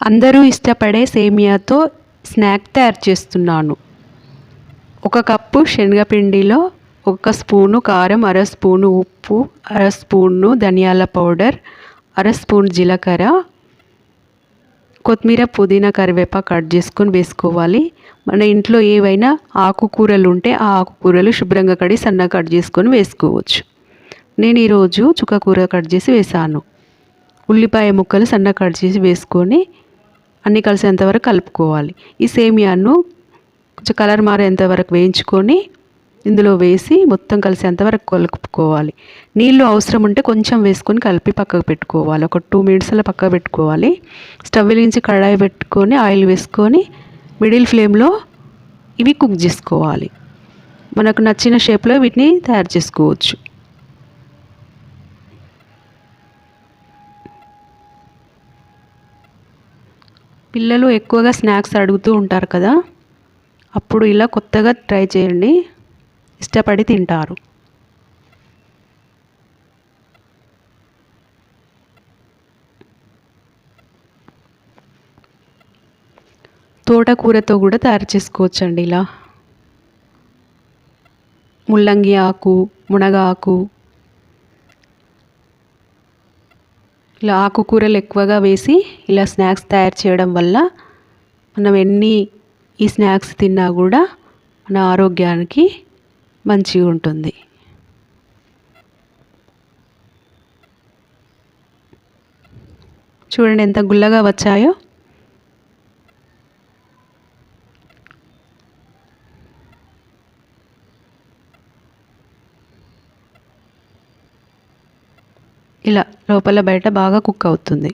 అందరూ ఇష్టపడే సేమియాతో స్నాక్ తయారు చేస్తున్నాను. ఒక కప్పు శనగపిండిలో ఒక స్పూను కారం అర స్పూను ఉప్పు అర స్పూను ధనియాల పౌడర్ అర స్పూన్ జీలకర్ర కొత్తిమీర పుదీనా కరివేపాకు కట్ చేసుకొని వేసుకోవాలి. మన ఇంట్లో ఏవైనా ఆకుకూరలు ఉంటే ఆ ఆకుకూరలు శుభ్రంగా కడిగి సన్నగా కట్ చేసుకొని వేసుకోవచ్చు. నేను ఈరోజు చుక్కకూర కట్ చేసి వేసాను ఉల్లిపాయ ముక్కలు సన్నగా కట్ చేసి వేసుకొని అన్నీ కలిసేంతవరకు కలుపుకోవాలి. ఈ సేమియాను కొంచెం కలర్ మారేంతవరకు వేయించుకొని ఇందులో వేసి మొత్తం కలిసేంతవరకు కలుపుకోవాలి. నీళ్ళు అవసరం ఉంటే కొంచెం వేసుకొని కలిపి పక్కకు పెట్టుకోవాలి. ఒక టూ మినిట్స్ అలా పక్కకు పెట్టుకోవాలి. స్టవ్ వెలిగించి కడాయి పెట్టుకొని ఆయిల్ వేసుకొని మిడిల్ ఫ్లేమ్లో ఇవి కుక్ చేసుకోవాలి. మనకు నచ్చిన షేప్లో వీటిని తయారు చేసుకోవచ్చు. పిల్లలు ఎక్కువగా స్నాక్స్ అడుగుతూ ఉంటారు కదా అప్పుడు ఇలా కొత్తగా ట్రై చేయండి. ఇష్టపడి తింటారు. తోటకూరతో కూడా తయారు చేసుకోవచ్చండి ఇలా. ముల్లంగి ఆకు మునగ ఆకు ఇలా ఆకుకూరలు ఎక్కువగా వేసి ఇలా స్నాక్స్ తయారు చేయడం వల్ల మనం ఎన్ని ఈ స్నాక్స్ తిన్నా కూడా మన ఆరోగ్యానికి మంచిగా ఉంటుంది. చూడండి ఎంత గుల్లగా వచ్చాయో. ఇలా లోపల బయట బాగా కుక్ అవుతుంది.